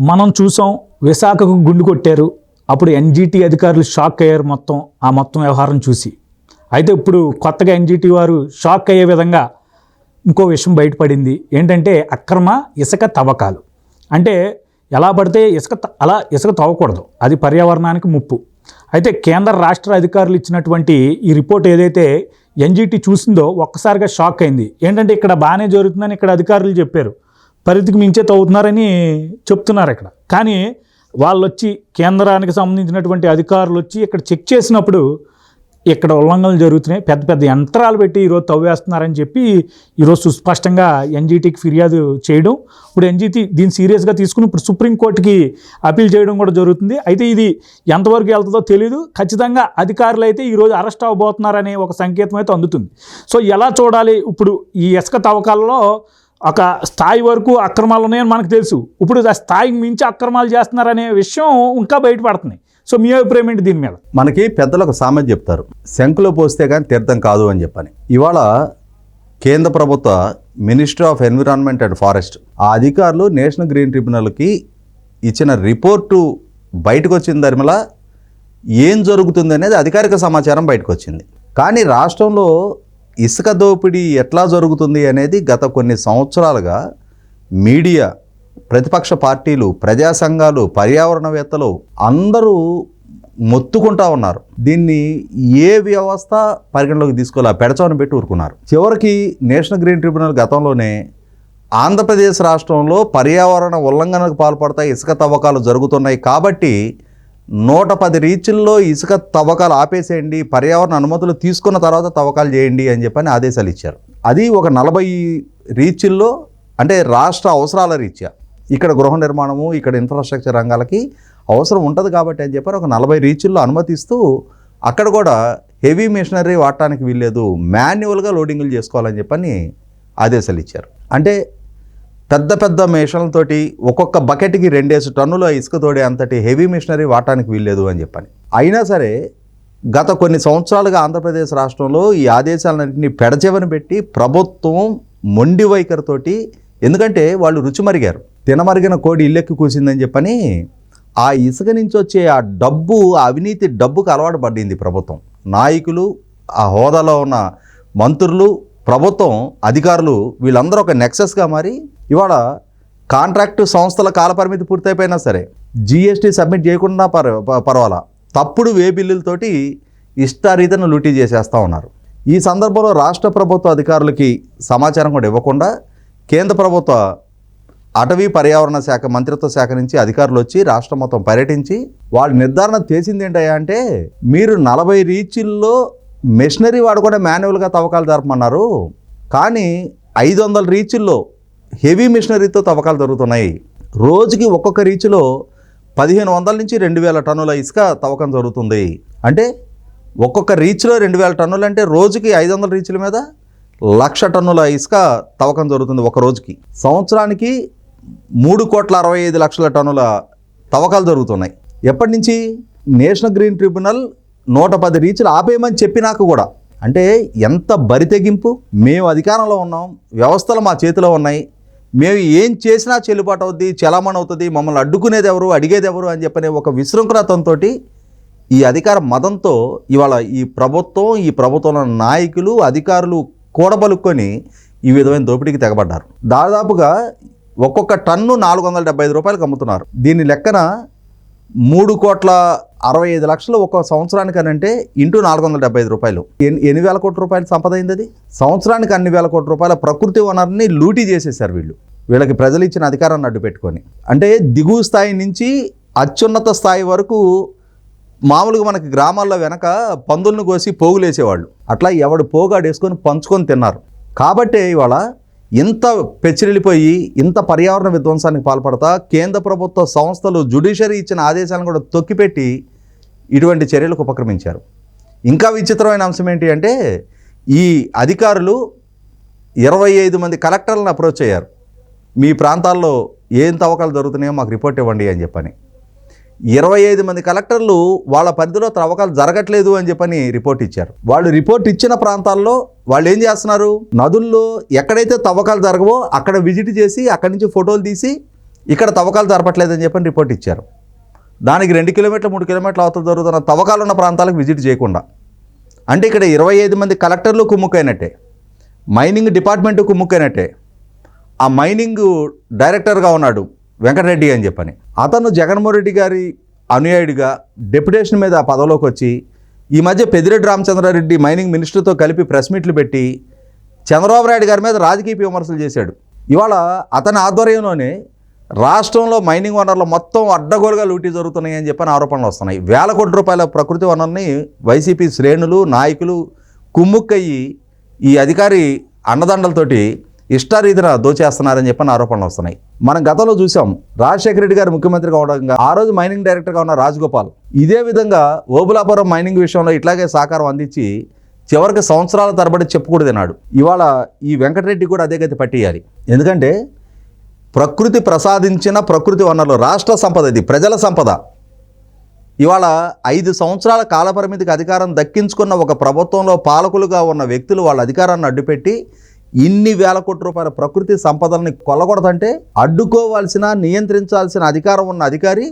మనం చూసాం విశాఖకు గుండు కొట్టారు. అప్పుడు ఎన్జిటి అధికారులు షాక్ అయ్యారు మొత్తం ఆ మొత్తం వ్యవహారం చూసి. అయితే ఇప్పుడు కొత్తగా ఎన్జిటి వారు షాక్ అయ్యే విధంగా ఇంకో విషయం బయటపడింది. ఏంటంటే అక్రమ ఇసుక తవ్వకాలు. అంటే ఎలా పడితే ఇసుక త- అలా ఇసుక తవ్వకూడదు. అది పర్యావరణానికి ముప్పు. అయితే కేంద్ర రాష్ట్ర అధికారులు ఇచ్చినటువంటి ఈ రిపోర్ట్ ఏదైతే ఎన్జిటి చూసిందో ఒక్కసారిగా షాక్ అయింది. ఏంటంటే ఇక్కడ బాగానే జరుగుతుందని ఇక్కడ అధికారులు చెప్పారు. పరిధికి మించే తవ్వుతున్నారని చెప్తున్నారు ఇక్కడ. కానీ వాళ్ళు వచ్చి కేంద్రానికి సంబంధించినటువంటి అధికారులు వచ్చి ఇక్కడ చెక్ చేసినప్పుడు ఇక్కడ ఉల్లంఘనలు జరుగుతున్నాయి. పెద్ద పెద్ద యంత్రాలు పెట్టి ఈరోజు తవ్వేస్తున్నారని చెప్పి ఈరోజు సుస్పష్టంగా ఎన్జీటీకి ఫిర్యాదు చేయడం. ఇప్పుడు ఎన్జీటీ దీన్ని సీరియస్గా తీసుకుని ఇప్పుడు సుప్రీంకోర్టుకి అప్పీల్ చేయడం కూడా జరుగుతుంది. అయితే ఇది ఎంతవరకు వెళ్తుందో తెలియదు ఖచ్చితంగా అధికారులు అయితే ఈరోజు అరెస్ట్ అవ్వబోతున్నారనే ఒక సంకేతం అయితే అందుతుంది. సో ఎలా చూడాలి? ఇప్పుడు ఈ ఇసుక తవ్వకాలలో ఒక స్థాయి వరకు అక్రమాలు ఉన్నాయని మనకు తెలుసు. ఇప్పుడు ఆ స్థాయికి మించి అక్రమాలు చేస్తున్నారనే విషయం ఇంకా బయటపడుతుంది సో మీ అభిప్రాయం ఏంటి దీని మీద? మనకి పెద్దలు ఒక సామెత చెప్తారు. శంకులో పోస్తే కానీ తీర్థం కాదు అని చెప్పని. ఇవాళ కేంద్ర ప్రభుత్వ ministry of environment and forest ఆ అధికారులు నేషనల్ గ్రీన్ ట్రిబ్యునల్కి ఇచ్చిన రిపోర్టు బయటకు వచ్చిన ధర్మల ఏం జరుగుతుంది అనేది అధికారిక సమాచారం బయటకు వచ్చింది కానీ రాష్ట్రంలో ఇసుక దోపిడీ ఎట్లా జరుగుతుంది అనేది గత కొన్ని సంవత్సరాలుగా మీడియా ప్రతిపక్ష పార్టీలు ప్రజా సంఘాలు పర్యావరణవేత్తలు అందరూ మొత్తుకుంటా ఉన్నారు. దీన్ని ఏ వ్యవస్థ పరిగణలోకి తీసుకోవాలి పెడచవని పెట్టి ఊరుకున్నారు. చివరికి నేషనల్ గ్రీన్ ట్రిబ్యునల్ గతంలోనే ఆంధ్రప్రదేశ్ రాష్ట్రంలో పర్యావరణ ఉల్లంఘనకు పాల్పడతాయి ఇసుక తవ్వకాలు జరుగుతున్నాయి కాబట్టి నూట పది రీచుల్లో ఇసుక తవ్వకాలు ఆపేసేయండి పర్యావరణ అనుమతులు తీసుకున్న తర్వాత తవ్వకాలు చేయండి అని చెప్పని ఆదేశాలు ఇచ్చారు. అది ఒక నలభై రీచుల్లో అంటే రాష్ట్ర అవసరాల రీత్యా ఇక్కడ గృహ నిర్మాణము ఇక్కడ ఇన్ఫ్రాస్ట్రక్చర్ రంగాలకి అవసరం ఉంటుంది కాబట్టి అని చెప్పారు ఒక నలభై రీచుల్లో అనుమతిస్తూ అక్కడ కూడా హెవీ మిషనరీ వాడటానికి వీల్లేదు మాన్యువల్గా లోడింగ్లు చేసుకోవాలని చెప్పని ఆదేశాలు ఇచ్చారు. అంటే పెద్ద పెద్ద మిషన్లతోటి ఒక్కొక్క బకెట్కి రెండేసి టన్నుల ఇసుక తోడే అంతటి హెవీ మిషనరీ వాటానికి వీల్లేదు అని చెప్పని. అయినా సరే గత కొన్ని సంవత్సరాలుగా ఆంధ్రప్రదేశ్ రాష్ట్రంలో ఈ ఆదేశాలన్నింటినీ పెడచెవని పెట్టి ప్రభుత్వం మొండి వైఖరితోటి ఎందుకంటే వాళ్ళు రుచి మరిగారు. తినమరిగిన కోడి ఇల్లెక్కి కూసిందని చెప్పని ఆ ఇసుక నుంచి వచ్చే ఆ డబ్బు ఆ అవినీతి డబ్బుకు అలవాటు పడింది ప్రభుత్వం. నాయకులు ఆ హోదాలో ఉన్న మంత్రులు ప్రభుత్వం అధికారులు వీళ్ళందరూ ఒక నెక్సెస్గా మారి ఇవాళ కాంట్రాక్టు సంస్థల కాలపరిమితి పూర్తయిపోయినా సరే జిఎస్టీ సబ్మిట్ చేయకుండా పర్ పర్వాలా. తప్పుడు వే బిల్లులతోటి ఇష్టారీతను లూటీ చేసేస్తూ ఉన్నారు. ఈ సందర్భంలో రాష్ట్ర ప్రభుత్వ అధికారులకి సమాచారం కూడా ఇవ్వకుండా కేంద్ర ప్రభుత్వ అటవీ పర్యావరణ శాఖ మంత్రిత్వ శాఖ నుంచి అధికారులు వచ్చి రాష్ట్రం మొత్తం పర్యటించి వాళ్ళు నిర్ధారణ చేసింది ఏంటయ్యా అంటే మీరు నలభై రీచ్ల్లో మెషినరీ కూడా మాన్యువల్గా తవ్వకాలు జరపమన్నారు. కానీ ఐదు వందల రీచుల్లో హెవీ మిషనరీతో తవ్వకాలు జరుగుతున్నాయి. రోజుకి ఒక్కొక్క రీచ్లో పదిహేను వందల నుంచి రెండు వేల టన్నుల ఇసుక తవ్వకం జరుగుతుంది. అంటే ఒక్కొక్క రీచ్లో రెండు వేల టన్నులు అంటే రోజుకి ఐదు వందల రీచ్ల మీద లక్ష టన్నుల ఇసుక తవ్వకం జరుగుతుంది ఒక రోజుకి. సంవత్సరానికి మూడు కోట్ల అరవై ఐదు లక్షల టన్నుల తవ్వకాలు జరుగుతున్నాయి. ఎప్పటి నుంచి? నేషనల్ గ్రీన్ ట్రిబ్యునల్ నూట పది రీచ్లు ఆపేయమని చెప్పినాక కూడా అంటే ఎంత బరి తెగింపు మేము అధికారంలో ఉన్నాం వ్యవస్థలు మా చేతిలో ఉన్నాయి మేము ఏం చేసినా చెల్లుబాటు అవుద్ది చలామణి అవుతుంది మమ్మల్ని అడ్డుకునేది ఎవరు అడిగేది ఎవరు అని చెప్పనే ఒక విశృంఖలతంతో ఈ అధికార మదంతో ఇవాళ ఈ ప్రభుత్వం ఈ ప్రభుత్వంలో నాయకులు అధికారులు కూడబలుక్కొని ఈ విధమైన దోపిడీకి తెగబడ్డారు. దాదాపుగా ఒక్కొక్క టన్ను నాలుగు వందల డెబ్బై ఐదు రూపాయలకు అమ్ముతున్నారు. దీని లెక్కన మూడు కోట్ల అరవై ఐదు లక్షలు ఒక సంవత్సరానికి అని అంటే ఇంటూ నాలుగు వందల డెబ్బై ఐదు రూపాయలు. ఎన్ని ఎన్ని వేల కోట్ల రూపాయలు సంపద అయింది అది? సంవత్సరానికి అన్ని వేల కోట్ల రూపాయల ప్రకృతి వనరుని లూటీ చేసేసారు వీళ్ళు. వీళ్ళకి ప్రజలు ఇచ్చిన అధికారాన్ని అడ్డు పెట్టుకొని. అంటే దిగువ స్థాయి నుంచి అత్యున్నత స్థాయి వరకు మామూలుగా మనకి గ్రామాల్లో వెనక పందులను కోసి పోగులేసేవాళ్ళు. అట్లా ఎవడు పోగాడేసుకొని పంచుకొని తిన్నారు. కాబట్టే ఇవాళ ఇంత పెచ్చిరిల్లిపోయి ఇంత పర్యావరణ విధ్వంసానికి పాల్పడతా కేంద్ర ప్రభుత్వ సంస్థలు జుడిషియరీ ఇచ్చిన ఆదేశాలను కూడా తొక్కిపెట్టి ఇటువంటి చర్యలకు ఉపక్రమించారు. ఇంకా విచిత్రమైన అంశం ఏంటి అంటే ఈ అధికారులు ఇరవై ఐదు మంది కలెక్టర్లను అప్రోచ్ అయ్యారు. మీ ప్రాంతాల్లో ఏం తవ్వకాలు జరుగుతున్నాయో మాకు రిపోర్ట్ ఇవ్వండి అని చెప్పని. ఇరవై ఐదు మంది కలెక్టర్లు వాళ్ళ పరిధిలో తవ్వకాలు జరగట్లేదు అని చెప్పని రిపోర్ట్ ఇచ్చారు. వాళ్ళు రిపోర్ట్ ఇచ్చిన ప్రాంతాల్లో వాళ్ళు ఏం చేస్తున్నారు? నదుల్లో ఎక్కడైతే తవ్వకాలు జరగవో అక్కడ విజిట్ చేసి అక్కడి నుంచి ఫోటోలు తీసి ఇక్కడ తవ్వకాలు జరపట్లేదని చెప్పని రిపోర్ట్ ఇచ్చారు. దానికి రెండు కిలోమీటర్లు మూడు కిలోమీటర్ల అవతల జరుగుతున్న తవ్వకాలు ఉన్న ప్రాంతాలకు విజిట్ చేయకుండా. అంటే ఇక్కడ ఇరవై ఐదు మంది కలెక్టర్లు కుమ్ముకైనట్టే మైనింగ్ డిపార్ట్మెంట్ కుమ్ముకైనట్టే. ఆ మైనింగ్ డైరెక్టర్గా ఉన్నాడు వెంకటరెడ్డి అని చెప్పని. అతను జగన్మోహన్ రెడ్డి గారి అనుయాయుడిగా డెప్యుటేషన్ మీద ఆ పదవిలోకి వచ్చి ఈ మధ్య పెదిరెడ్డి రామచంద్రారెడ్డి మైనింగ్ మినిస్టర్తో కలిపి ప్రెస్ మీట్లు పెట్టి చంద్రబాబు నాయుడు గారి మీద రాజకీయ విమర్శలు చేశాడు. ఇవాళ అతని ఆధ్వర్యంలోనే రాష్ట్రంలో మైనింగ్ వనరులు మొత్తం అడ్డగోలుగా లూటీ జరుగుతున్నాయి అని చెప్పని ఆరోపణలు వస్తున్నాయి. వేల కోట్ల రూపాయల ప్రకృతి వనరుల్ని వైసీపీ శ్రేణులు నాయకులు కుమ్ముక్కయ్యి ఈ అధికారి అండదండలతోటి ఇష్టారీతిన దోచేస్తున్నారని చెప్పని ఆరోపణలు వస్తున్నాయి. మనం గతంలో చూసాం రాజశేఖర రెడ్డి గారు ముఖ్యమంత్రిగా ఉండగా ఆ రోజు మైనింగ్ డైరెక్టర్గా ఉన్న రాజగోపాల్ ఇదే విధంగా ఓబులాపురం మైనింగ్ విషయంలో ఇట్లాగే సహకారం అందించి చివరికి సంవత్సరాల తరబడి చెప్పుకూడదన్నాడు ఇవాళ ఈ వెంకటరెడ్డి కూడా అదే గతి పట్టేయాలి. ఎందుకంటే ప్రకృతి ప్రసాదించిన ప్రకృతి వనరులు రాష్ట్ర సంపద ఇది ప్రజల సంపద. ఇవాళ ఐదు సంవత్సరాల కాలపరిమితికి అధికారం దక్కించుకున్న ఒక ప్రభుత్వంలో పాలకులుగా ఉన్న వ్యక్తులు వాళ్ళ అధికారాన్ని అడ్డుపెట్టి ఇన్ని వేల కోట్ల రూపాయల ప్రకృతి సంపదల్ని కొల్లకూడదంటే అడ్డుకోవాల్సిన నియంత్రించాల్సిన అధికారం ఉన్న అధికారి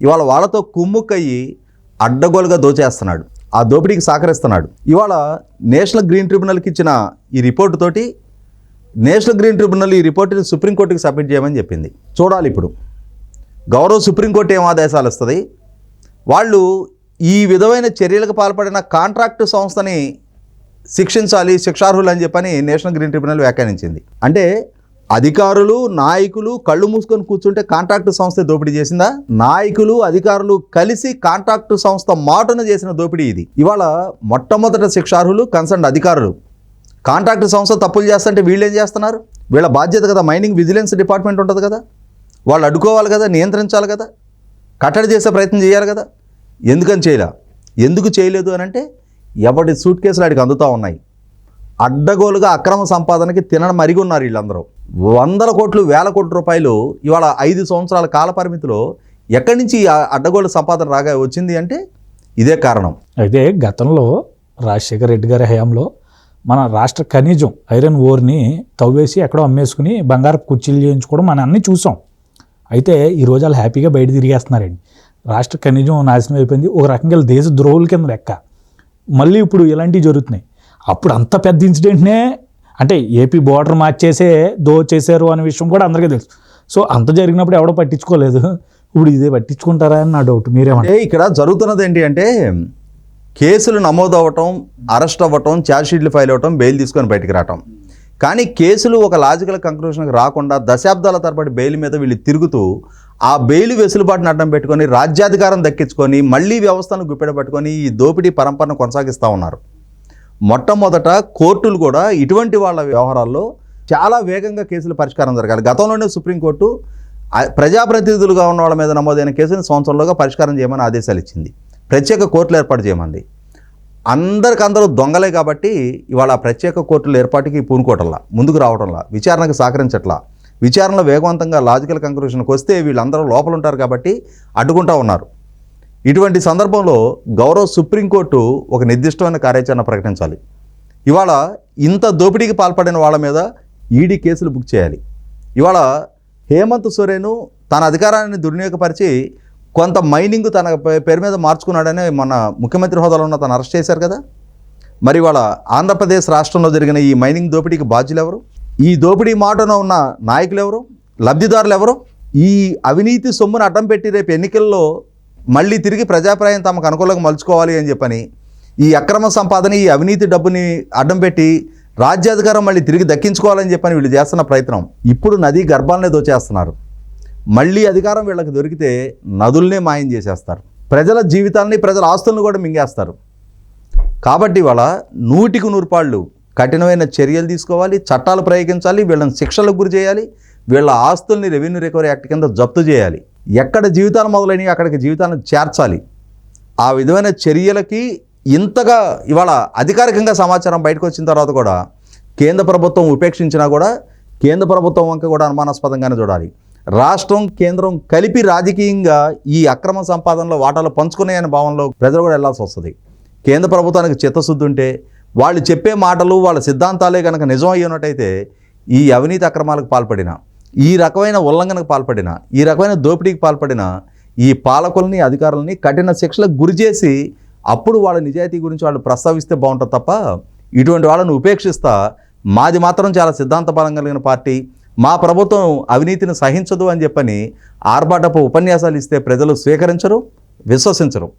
ఇవాళ వాళ్ళతో కుమ్ముక్కయ్యి అడ్డగోలుగా దోచేస్తున్నాడు. ఆ దోపిడీకి సహకరిస్తున్నాడు. ఇవాళ నేషనల్ గ్రీన్ ట్రిబ్యునల్కి ఇచ్చిన ఈ రిపోర్టు తోటి నేషనల్ గ్రీన్ ట్రిబ్యునల్ ఈ రిపోర్ట్ని సుప్రీంకోర్టుకి సబ్మిట్ చేయమని చెప్పింది. చూడాలి ఇప్పుడు. గౌరవ సుప్రీంకోర్టు ఏం ఆదేశాలు వస్తుంది? వాళ్ళు ఈ విధమైన చర్యలకు పాల్పడిన కాంట్రాక్టు సంస్థని శిక్షించాలి శిక్షార్హులు అని చెప్పని నేషనల్ గ్రీన్ ట్రిబ్యునల్ వ్యాఖ్యానించింది. అంటే అధికారులు నాయకులు కళ్ళు మూసుకొని కూర్చుంటే కాంట్రాక్టు సంస్థ దోపిడీ చేసిందా? నాయకులు అధికారులు కలిసి కాంట్రాక్టు సంస్థ మాటున చేసిన దోపిడీ ఇది. ఇవాళ మొట్టమొదట శిక్షార్హులు కన్సర్న్ అధికారులు కాంట్రాక్ట్ సంస్థ తప్పులు చేస్తుంటే వీళ్ళు ఏం చేస్తున్నారు? వీళ్ళ బాధ్యత కదా మైనింగ్ విజిలెన్స్ డిపార్ట్మెంట్ ఉంటుంది కదా. వాళ్ళు అడ్డుకోవాలి కదా నియంత్రించాలి కదా. కట్టడి చేసే ప్రయత్నం చేయాలి కదా. ఎందుకని చేయలే? ఎందుకు చేయలేదు అని అంటే ఎవరి సూట్ కేసులు ఆడికి అందుతూ ఉన్నాయి. అడ్డగోలుగా అక్రమ సంపాదనకి తినడం మరిగి ఉన్నారు వీళ్ళందరూ. వందల కోట్లు వేల కోట్ల రూపాయలు ఇవాళ ఐదు సంవత్సరాల కాల పరిమితిలో ఎక్కడి నుంచి ఈ అడ్డగోలు సంపాదన రాగా వచ్చింది అంటే ఇదే కారణం. అయితే గతంలో రాజశేఖర రెడ్డి గారి హయాంలో మన రాష్ట్ర ఖనిజం ఐరన్ ఓర్ని తవ్వేసి ఎక్కడో అమ్మేసుకుని బంగారపు కుర్చీలు చేయించుకోవడం మనం అన్నీ చూసాం. అయితే ఈ రోజు వాళ్ళు హ్యాపీగా బయట తిరిగేస్తున్నారండి. రాష్ట్ర ఖనిజం నాశనం అయిపోయింది. ఒక రకంగా దేశ ద్రోహుల కింద లెక్క. మళ్ళీ ఇప్పుడు ఇలాంటివి జరుగుతున్నాయి. అప్పుడు అంత పెద్ద ఇన్సిడెంట్నే అంటే ఏపీ బోర్డర్ మార్చేసే దోచేశారు అనే విషయం కూడా అందరికీ తెలుసు. సో అంత జరిగినప్పుడు ఎవడో పట్టించుకోలేదు. ఇప్పుడు ఇదే పట్టించుకుంటారా అని నా డౌట్. మీరేమంటే ఇక్కడ జరుగుతున్నది ఏంటి అంటే కేసులు నమోదు అవ్వటం అరెస్ట్ అవ్వటం ఛార్జ్షీట్లు ఫైల్ అవ్వటం బెయిల్ తీసుకొని బయటికి రావటం. కానీ కేసులు ఒక లాజికల్ కంక్లూషన్కి రాకుండా దశాబ్దాల తరబడి బెయిల్ మీద వీళ్ళు తిరుగుతూ ఆ బెయిల్ వెసులుబాటును అడ్డం పెట్టుకొని రాజ్యాధికారం దక్కించుకొని మళ్ళీ వ్యవస్థను గుప్పెడ పట్టుకొని ఈ దోపిడీ పరంపరను కొనసాగిస్తూ ఉన్నారు. మొట్టమొదట కోర్టులు కూడా ఇటువంటి వాళ్ళ వ్యవహారాల్లో చాలా వేగంగా కేసులు పరిష్కారం జరగాలి. గతంలోనే సుప్రీంకోర్టు ప్రజాప్రతినిధులుగా ఉన్న వాళ్ళ మీద నమోదైన కేసుని సంవత్సరంలోగా పరిష్కారం చేయమని ఆదేశాలు ఇచ్చింది. ప్రత్యేక కోర్టులు ఏర్పాటు చేయమంది. అందరికందరూ దొంగలే కాబట్టి ఇవాళ ప్రత్యేక కోర్టుల ఏర్పాటుకి పూనుకోవటంలా ముందుకు రావటంలా విచారణకు సహకరించట్లా విచారణలో వేగవంతంగా లాజికల్ కంక్లూషన్కి వస్తే వీళ్ళందరూ లోపల ఉంటారు కాబట్టి అడ్డుకుంటా ఉన్నారు. ఇటువంటి సందర్భంలో గౌరవ సుప్రీంకోర్టు ఒక నిర్దిష్టమైన కార్యాచరణ ప్రకటించాలి. ఇవాళ ఇంత దోపిడీకి పాల్పడిన వాళ్ళ మీద ఈడీ కేసులు బుక్ చేయాలి. ఇవాళ హేమంత్ సోరేను తన అధికారాన్ని దుర్వినియోగపరిచి కొంత మైనింగ్ తన పే- పేరు మీద మార్చుకున్నాడని మన ముఖ్యమంత్రి హోదాలో ఉన్న తను అరెస్ట్ చేశారు కదా. మరి ఇవాళ ఆంధ్రప్రదేశ్ రాష్ట్రంలో జరిగిన ఈ మైనింగ్ దోపిడీకి బాధ్యులు ఎవరు ఈ దోపిడీ మాటన ఉన్న నాయకులు ఎవరు లబ్ధిదారులు ఎవరు ఈ అవినీతి సొమ్మును అడ్డం పెట్టి రేపు ఎన్నికల్లో మళ్ళీ తిరిగి ప్రజాప్రాయం తమకు అనుకూలంగా మలుచుకోవాలి అని చెప్పని ఈ అక్రమ సంపాదన ఈ అవినీతి డబ్బుని అడ్డం పెట్టి రాజ్యాధికారం మళ్ళీ తిరిగి దక్కించుకోవాలని చెప్పని వీళ్ళు చేస్తున్న ప్రయత్నం. ఇప్పుడు నది గర్భాలనే దోచేస్తున్నారు. మళ్ళీ అధికారం వీళ్ళకి దొరికితే నదుల్నే మాయం చేసేస్తారు. ప్రజల జీవితాలని ప్రజల ఆస్తులను కూడా మింగేస్తారు. కాబట్టి వాళ్ళ నూటికి నూరుపాళ్ళు కఠినమైన చర్యలు తీసుకోవాలి చట్టాలు ప్రయోగించాలి వీళ్ళని శిక్షలకు గురి చేయాలి వీళ్ళ ఆస్తుల్ని రెవెన్యూ రికవరీ యాక్ట్ కింద జప్తు చేయాలి. ఎక్కడ జీవితాలు మొదలైనవి అక్కడికి జీవితాలను చేర్చాలి. ఆ విధమైన చర్యలకి ఇంతగా ఇవాళ అధికారికంగా సమాచారం బయటకు వచ్చిన తర్వాత కూడా కేంద్ర ప్రభుత్వం ఉపేక్షించినా కూడా కేంద్ర ప్రభుత్వం వంక కూడా అనుమానాస్పదంగానే చూడాలి. రాష్ట్రం కేంద్రం కలిపి రాజకీయంగా ఈ అక్రమ సంపాదనలో వాటాలు పంచుకున్నాయనే భావనలో ప్రజలు కూడా వెళ్ళాల్సి వస్తుంది. కేంద్ర ప్రభుత్వానికి చిత్తశుద్ధి ఉంటే వాళ్ళు చెప్పే మాటలు వాళ్ళ సిద్ధాంతాలే కనుక నిజం అయ్యున్నట్టయితే ఈ అవినీతి అక్రమాలకు పాల్పడిన ఈ రకమైన ఉల్లంఘనకు పాల్పడిన ఈ రకమైన దోపిడీకి పాల్పడిన ఈ పాలకుల్ని అధికారులని కఠిన శిక్షలకు గురి చేసి అప్పుడు వాళ్ళ నిజాయితీ గురించి వాళ్ళు ప్రస్తావిస్తే బాగుంటుంది తప్ప ఇటువంటి వాళ్ళని ఉపేక్షిస్తా మాది మాత్రం చాలా సిద్ధాంతపరం కలిగిన పార్టీ. మా ప్రభుత్వం అవినీతిని సహించదు అని చెప్పని ఆర్భాటపు ఉపన్యాసాలు ఇస్తే ప్రజలు స్వీకరించరు విశ్వసించరు.